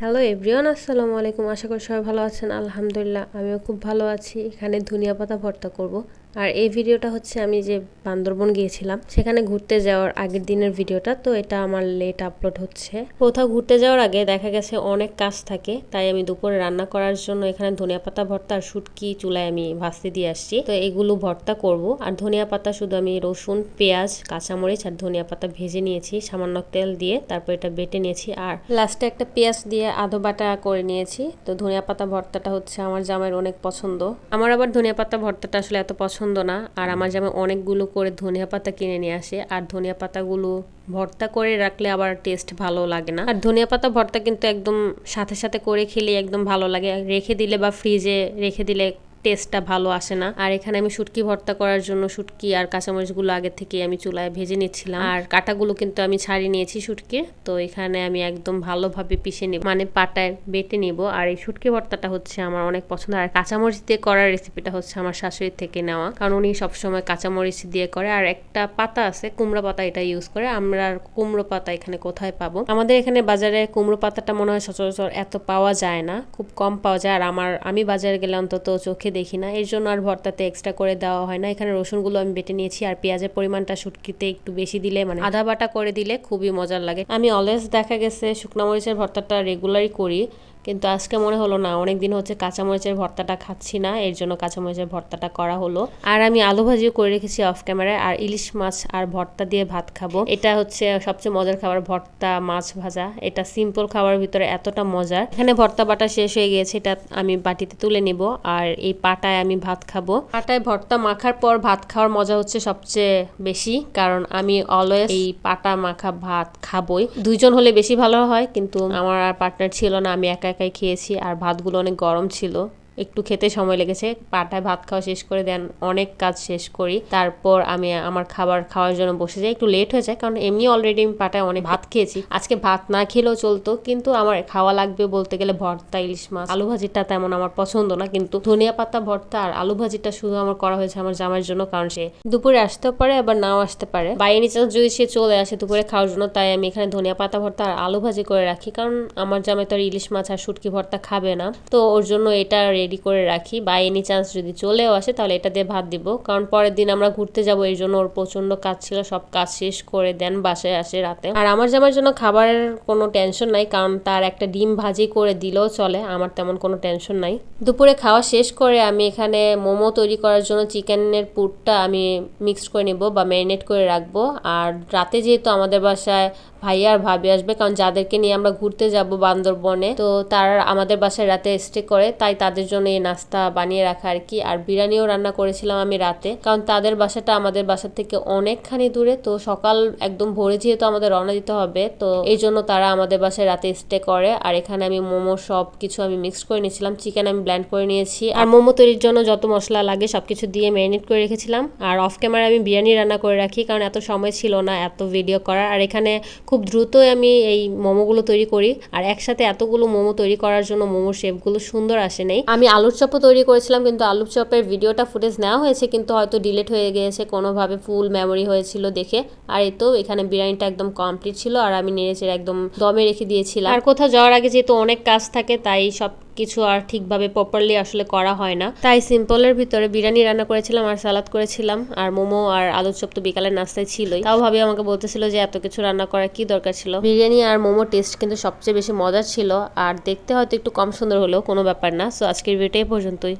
Hello everyone আসসালামু আলাইকুম। আশা করি সবাই ভালো আছেন। আলহামদুলিল্লাহ, আমিও খুব ভালো আছি। এখানে ধনিয়া পাতা ভর্তা করব। আর এই ভিডিওটা হচ্ছে আমি যে বান্দরবন গিয়েছিলাম, সেখানে ঘুরতে যাওয়ার আগের দিনের ভিডিওটা, তো এটা আমার লেট আপলোড হচ্ছে। কোথাও ঘুরতে যাওয়ার আগে দেখা গেছে অনেক কাজ থাকে, তাই আমি দুপুরে রান্না করার জন্য এখানে ধনিয়া পাতা, ভর্তা আর শুটকি চুলায় আমি ভাজতে দিয়ে আসছি। তো এগুলো ভর্তা করব, আর ধনিয়া পাতা শুধু আমি রসুন, পেঁয়াজ, কাঁচামরিচ আর ধনিয়া পাতা ভেজে নিয়েছি, সামান্য তেল দিয়ে, তারপর এটা বেটে নিয়েছি। আর লাস্টে একটা পেঁয়াজ দিয়ে আধো বাটা করে নিয়েছি, তো ধনিয়া পাতা ভর্তাটা হচ্ছে আমার জামাইয়ের অনেক পছন্দ। আমার আবার ধনিয়া পাতা ভর্তাটা আসলে এত পছন্দ না। আর আমার জামাই অনেকগুলো করে ধনিয়া পাতা কিনে নিয়ে আসে। আর ধনিয়া পাতাগুলো ভর্তা করে রাখলে আবার টেস্ট ভালো লাগে না। আর ধনিয়া পাতা ভর্তা কিন্তু একদম সাথে সাথে করে খেলে একদম ভালো লাগে। রেখে দিলে বা ফ্রিজে রেখে দিলে টেস্টটা ভালো আসে না। আর এখানে আমি শুটকি ভর্তা করার জন্য শুটকি আর কাঁচামরিচগুলো আগে থেকে আমি চুলায় ভেজে নিচ্ছিলাম। আর কাটাগুলো কিন্তু আমি ছাড়িয়ে নিয়েছি শুটকির। তো এখানে আমি একদম ভালোভাবে পিষে নিব মানে পাটায় বেটে নিব। আর এই শুটকি ভর্তাটা হচ্ছে আমার অনেক পছন্দ। আর কাঁচামরিচ দিয়ে করার রেসিপিটা হচ্ছে আমার শাশুড়ির থেকে নেওয়া। কারণ উনি সবসময় কাঁচামরিচ দিয়ে করে। আর একটা পাতা আছে, কুমড়ো পাতা এটা ইউজ করে। আমরা কুমড়ো পাতা এখানে কোথায় পাবো? আমাদের এখানে বাজারে কুমড়ো পাতাটা মনে হয় সচরাচর এত পাওয়া যায় না, খুব কম পাওয়া যায়। আর আমার, আমি বাজারে গেলে অন্তত চোখে দেখি না। এর জন্য আর ভর্তাতে এক্সট্রা করে দেওয়া হয় না। এখানে রসুনগুলো আমি বেটে নিয়েছি আর পেঁয়াজের পরিমাণটা শুটকিতে একটু বেশি দিলে মানে আধা বাটা করে দিলে খুবই মজার লাগে। আমি অলওয়েজ দেখা গেছে শুকনা মরিচের ভর্তাটা রেগুলারই করি। কিন্তু আজকে মনে হলো না অনেক দিন হচ্ছে কাঁচামরিচের ভর্তাটা খাচ্ছি না, এর জন্য কাঁচামরিচের ভর্তাটা করা হলো। আর আমি আলু ভাজিও করে রেখেছি অফ ক্যামেরায় আর ইলিশ মাছ আর ভর্তা দিয়ে ভাত খাব। এটা হচ্ছে সবচেয়ে মজার খাবার, ভর্তা মাছ ভাজা। এটা সিম্পল খাবার ভিতরে এতটা মজার। এখানে ভর্তা বাটা শেষ হয়ে গিয়েছে, এটা আমি বাটিতে তুলে নিব, আর এই পাটায় আমি ভাত খাব। পাটায় ভর্তা মাখার পর ভাত খাওয়ার মজা হচ্ছে সবচেয়ে বেশি, কারণ আমি অলওয়েজ এই পাটা মাখা ভাত খাবই। দুইজন হলে বেশি ভালো হয়, কিন্তু আমার আর পার্টনার ছিল না, আমি একা একাই খেয়েছি আর ভাতগুলো অনেক গরম ছিল। একটু খেতে সময় লেগেছে। পাটায় ভাত খাওয়া শেষ করে দেন, অনেক কাজ শেষ করি। তারপর আমি আমার খাবার খাওয়ার জন্য বসে যাই। একটু লেট হয়ে যায়, কারণ এমনি অলরেডি আমি পাটায় অনেক ভাত খেয়েছি। আজকে ভাত না খেলেও চলতো, কিন্তু আমার খাওয়া লাগবে বলতে গেলে ভর্তা, ইলিশ মাছ। আলু ভাজিটা তেমন আমার পছন্দ না, কিন্তু ধনিয়া পাতা, ভর্তা আর আলু ভাজিটা শুধু আমার করা হয়েছে আমার জামার জন্য, কারণ সে দুপুরে আসতেও পারে, আবার নাও আসতে পারে। বাইরে নিচে যদি সে চলে আসে দুপুরে খাওয়ার জন্য, তাই আমি এখানে ধনিয়া পাতা, ভর্তা আর আলু ভাজি করে রাখি, কারণ আমার জামাই তো আর ইলিশ মাছ আর শুটকি ভর্তা খাবে না। তো ওর জন্য এটা রেডি করে রাখি বা এনি চান্স যদি চলেও আসে তাহলে এটা দিয়ে ভাত দিব। কারণ পরের দিন আমরা ঘুরতে যাব, এই জন্য ওর প্রচণ্ড কাজ ছিল, সব কাজ শেষ করে দেন বাসায় আসে রাতে। আর আমার জামার জন্য খাবারের কোনো টেনশন নাই, কারণ তার একটা ডিম ভাজি করে দিলেও চলে, আমার তেমন কোনো টেনশন নাই। দুপুরে খাওয়া শেষ করে আমি এখানে মোমো তৈরি করার জন্য চিকেনের পুরটা আমি মিক্স করে নিব বা ম্যারিনেট করে রাখব। আর রাতে যেহেতু আমাদের বাসায় ভাইয়া আর ভাবি আসবে, কারণ যাদেরকে নিয়ে আমরা ঘুরতে যাব বান্দরবনে, তো তারা আমাদের বাসায় রাতে স্টে করে, তাই তাদের জন্য এই নাস্তা বানিয়ে রাখা আর কি। আর বিরিয়ানিও রান্না করেছিলাম আমি রাতে, কারণ তাদের বাসাটা আমাদের বাসা থেকে অনেকখানি দূরে, তো সকাল একদম ভোরে যেহেতু আমাদের রওনা দিতে হবে, তো এই জন্য তারা আমাদের বাসায় রাতে স্টে করে। আর এখানে আমি মোমো সব কিছু আমি মিক্স করে নিয়েছিলাম চিকেন আমি ব্ল্যান্ড করে নিয়েছি। আর মোমো তৈরির জন্য যত মশলা লাগে সবকিছু দিয়ে ম্যারিনেট করে রেখেছিলাম। আর অফ ক্যামেরা আমি বিরিয়ানি রান্না করে রাখি, কারণ এত সময় ছিল না এত ভিডিও করার। আর এখানে খুব দ্রুতই আমি এই মোমোগুলো তৈরি করি। আর একসাথে এতগুলো মোমো তৈরি করার জন্য মোমোর শেপগুলো সুন্দর আসে নাই। আমি আলুর চপও তৈরি করেছিলাম, কিন্তু আলুর চপের ভিডিওটা ফুটেজ নেওয়া হয়েছে, কিন্তু হয়তো ডিলেট হয়ে গিয়েছে, কোনোভাবে ফুল মেমোরি হয়েছিল দেখে। আর এই তো এখানে বিরিয়ানিটা একদম কমপ্লিট ছিল, আর আমি নেড়েচেড়ে একদম দমে রেখে দিয়েছিলাম। আর কোথাও যাওয়ার আগে যেহেতু অনেক কাজ থাকে, তাই সব কিছু আর ঠিকভাবে প্রপারলি আসলে করা হয় না। তাই সিম্পলের ভিতরে বিরিয়ানি রান্না করেছিলাম আর সালাদ করেছিলাম, আর মোমো আর আলুর চপ তো বিকালের নাস্তায় ছিলই। তাও ভাবি আমাকে বলতেছিল যে এত কিছু রান্না করার কি দরকার ছিল। বিরিয়ানি আর মোমো টেস্ট কিন্তু সবচেয়ে বেশি মজার ছিল, আর দেখতে হয়তো একটু কম সুন্দর হলেও কোনো ব্যাপার না। সো আজকের ভিডিওটা পর্যন্তই।